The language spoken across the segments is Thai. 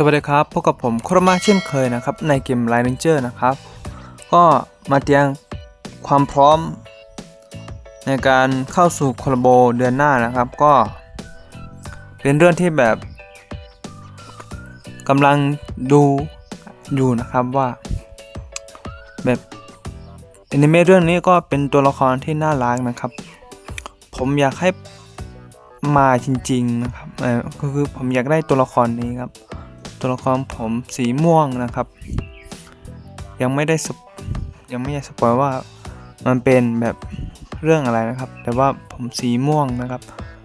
สวัสดีครับพบกับผมโครมาเช่นเคยนะครับในเกม Line Ranger นะครับ ก็มาเตรียมความพร้อม ในการเข้าสู่โคลโบเดือนหน้านะครับ ก็เป็นเรื่องที่แบบกำลังดูอยู่นะครับว่าแบบอนิเมะเรื่องนี้ก็เป็นตัวละครที่น่ารักนะครับ ผมอยากให้มาจริงๆนะครับก็คือผมอยากได้ตัวละครนี้ครับ ตัวละครผมสีม่วงนะครับ ยังไม่ได้ยังไม่อยากสปอยว่ามันเป็นแบบเรื่องอะไรนะครับ แต่ว่าผมสีม่วงนะครับ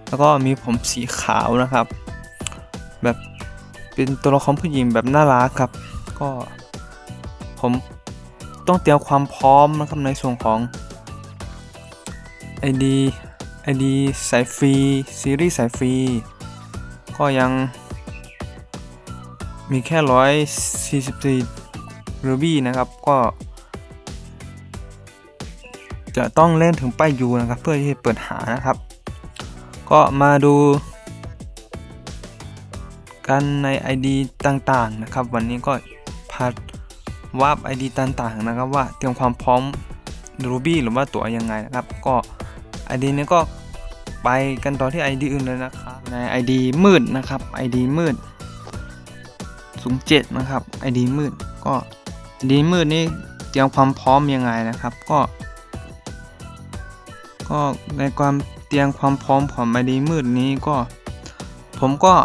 แล้วก็มีผมสีขาวนะครับ แบบเป็นตัวละครผู้หญิงแบบน่ารักครับ ก็ผมต้องเตรียมความพร้อมนะครับในส่วนของ ID ID สายฟรีซีรีส์สายฟรีก็ยัง มีแค่ร้อยสี่สิบสี่รูบี้นะครับ ก็ จะต้องเล่นถึงป้ายยูนะครับ เพื่อที่จะเปิดหานะครับ ก็มาดูกันใน ID ต่างๆนะครับ วันนี้ก็พัดวาร์ป ID ต่างๆนะครับว่าเตรียมความพร้อมรูบี้หรือว่าตัวยังไงนะครับ ก็ ID นี้ก็ไปกันต่อที่ ID อื่นเลยนะครับใน ID มืดนะครับ ID มืด 07นะครับ ID มืดก็ ID มืดนี่เตรียมความพร้อมยังไงนะครับก็ ก็ในความเตรียมความพร้อมของ ID มืดนี้ก็ ผมก็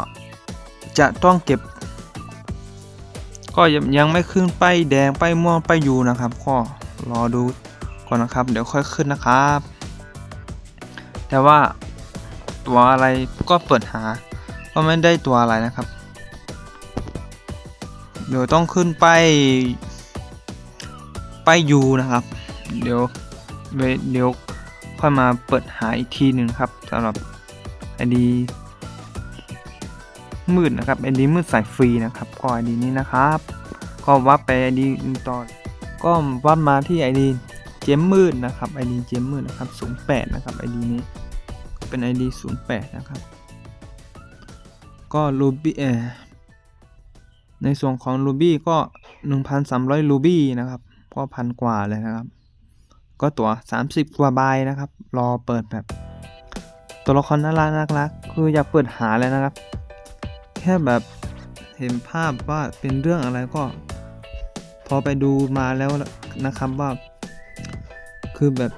จะต้องเก็บ ก็ยังยังไม่ขึ้นป้ายแดงป้ายม่วงป้ายยูนะครับ ก็รอดูก่อนนะครับ เดี๋ยวค่อยขึ้นนะครับ แต่ว่าตัวอะไรก็เปิดหา ก็ไม่ได้ตัวอะไรนะครับ เดี๋ยวต้องขึ้นไปไปยูนะครับ เดี๋ยวเดี๋ยวค่อยมาเปิดหาอีกทีหนึ่งครับสำหรับ ID มืดนะครับ ID มืดสายฟรีนะครับก็ ID นี้นะครับ ก็วับไป ID ต่อก็วับมาที่ ID เจมมืดนะครับ ID เจมมืดนะครับ08นะครับ ID นี้เป็น ID 08 นะครับ ก็ Ruby เออ ในส่วนของ Ruby ก็ 1,300 Ruby นะครับ ก็พันกว่าเลยนะครับ ก็ตัว30 กว่าใบนะครับ รอเปิดแบบ ตัวละครน่ารักน่ารักคืออยากเปิดหาเลยนะครับ แค่แบบเห็นภาพว่าเป็นเรื่องอะไรก็ พอไปดูมาแล้วนะครับว่า คือแบบ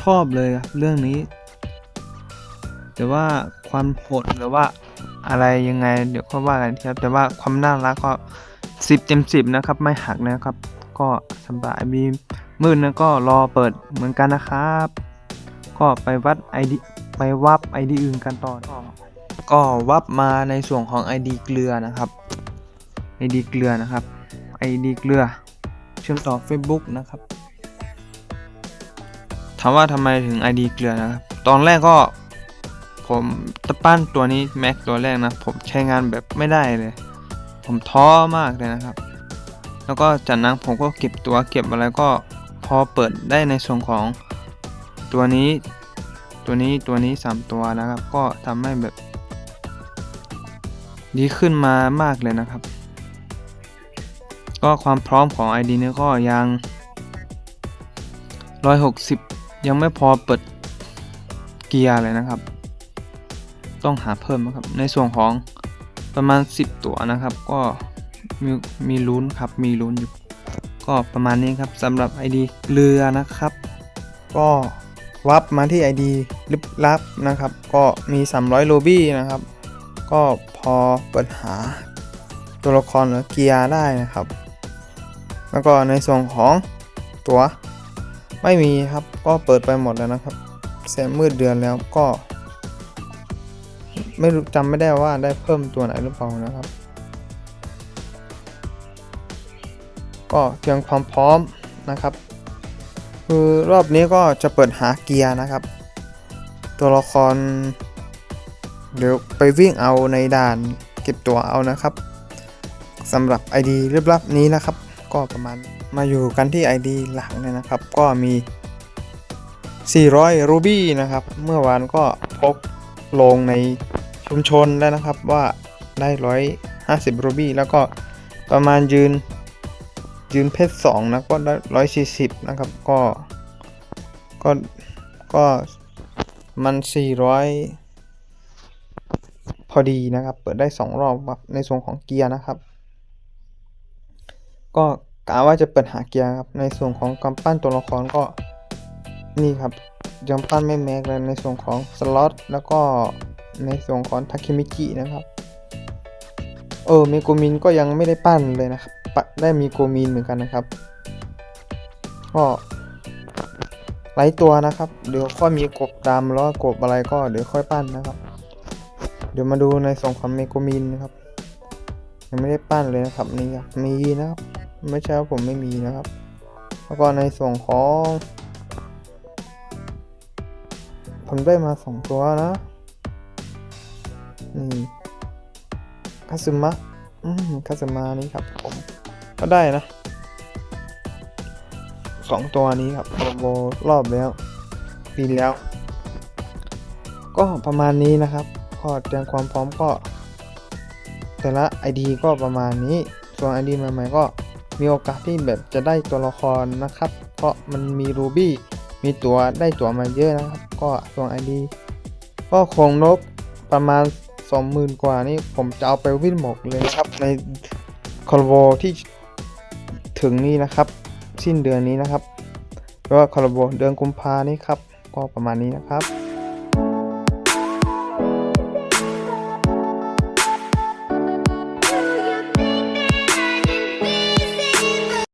ชอบเลยครับเรื่องนี้ แต่ว่าความโหดหรือว่า อะไรยังไง เดี๋ยวก็ว่ากันครับ แต่ว่าความน่ารักก็สิบเต็มสิบนะครับ ไม่หักนะครับ ก็สบายมีมืดนะก็รอเปิดเหมือนกันนะครับ ก็ไปวัด ID ไปวับ ID อื่นกันต่อก็ก็วับมาในส่วนของ ID เกลือนะครับ ID เกลือนะครับ ID เกลือ เชื่อมต่อ Facebook นะครับถามว่าทำไมถึง ID เกลือนะครับ ตอนแรกก็ ผมตะปั้นตัวนี้แม็กตัวแรกนะ ผมใช้งานแบบไม่ได้เลย ผมท้อมากเลยนะครับ แล้วก็จากนั้นผมก็เก็บตัวเก็บอะไรก็พอเปิดได้ในส่วนของตัวนี้ ตัวนี้ตัวนี้ 3 ตัวนะครับ ก็ทำให้แบบดีขึ้นมามากเลยนะครับ ก็ความพร้อมของ ID นี้ก็ยัง 160 ยังไม่พอเปิดเกียร์เลยนะครับ ต้องหาเพิ่มนะครับ ในส่วนของประมาณ 10 ตัวนะครับ ก็มีมีลุ้นครับ มีลุ้นอยู่ ก็ประมาณนี้ครับสำหรับ ID เกลือนะครับ ก็วับมาที่ ID ลึกลับนะครับ ก็มี 300 โลบี้นะครับ ก็พอเปิดหาตัวละครหรือเกียร์ได้นะครับ แล้วก็ในส่วนของตัวไม่มีครับ ก็เปิดไปหมดแล้วนะครับ แสนมืดเดือนแล้วก็ ไม่รู้จำไม่ได้ว่าได้เพิ่มตัวไหนหรือเปล่านะครับ ก็เตรียมความพร้อมนะครับ คือรอบนี้ก็จะเปิดหาเกียร์นะครับ ตัวละคร เดี๋ยวไปวิ่งเอาในด่านเก็บตัวเอานะครับสำหรับ ID เรียบลับนี้นะครับ ก็ประมาณมาอยู่กันที่ ID หลังเนี่ยนะครับ ก็มี 400 รูบี้นะครับ เมื่อวานก็พกลงใน ชุมชนแล้วนะครับว่าได้50รูบี้แล้วก็ประมาณยืนยืนเพชรสองนะก็ได้ร้อยสี่สิบนะครับก็ก็ก็มันสี่ร้อยพอดีนะครับ เปิดได้สองรอบครับในส่วนของเกียร์นะครับ ก็กะว่าจะเปิดหาเกียร์ครับในส่วนของกำปั้นตัวละครก็นี่ครับยังปั้นไม่แม็กเลยในส่วนของสล็อตแล้วก็ ในส่วนของทาเคมิจินะครับเออเมโกมินก็ยังไม่ได้ปั้นเลยนะครับปได้มีโกมินเหมือนกันนะครับก็หลายตัวนะครับ เดี๋ยวค่อยมีกบดำแล้วก็กบอะไรก็เดี๋ยวค่อยปั้นนะครับ เดี๋ยวมาดูในส่วนของเมโกมินนะครับยังไม่ได้ปั้นเลยนะครับนี่ครับมีนะครับ ไม่ใช่ว่าผมไม่มีนะครับ แล้วก็ในส่วนของ ผมได้มาสองตัวนะ คาซึมะอืมคาซึมะนี่ครับผม ก็ได้นะสองตัวนี้ครับโรโบรอบแล้วปีแล้ว ก็ประมาณนี้นะครับก็เตรียมความพร้อมก็ แต่ละ ID ก็ประมาณนี้ ส่วน ID ใหม่ๆก็มีโอกาสที่แบบจะได้ตัวละครนะครับ เพราะมันมีรูบี้มีตัวได้ตัวมาเยอะนะครับ ก็ส่วน ID ก็คงนกประมาณ 20,000กว่านี่ผมจะเอาไปวิ่งหมกเลยนะครับ ในคอลโบที่ถึงนี้นะครับ สิ้นเดือนนี้นะครับ เพราะว่าคอลโบเดือนกุมภานี้ครับ ก็ประมาณนี้นะครับ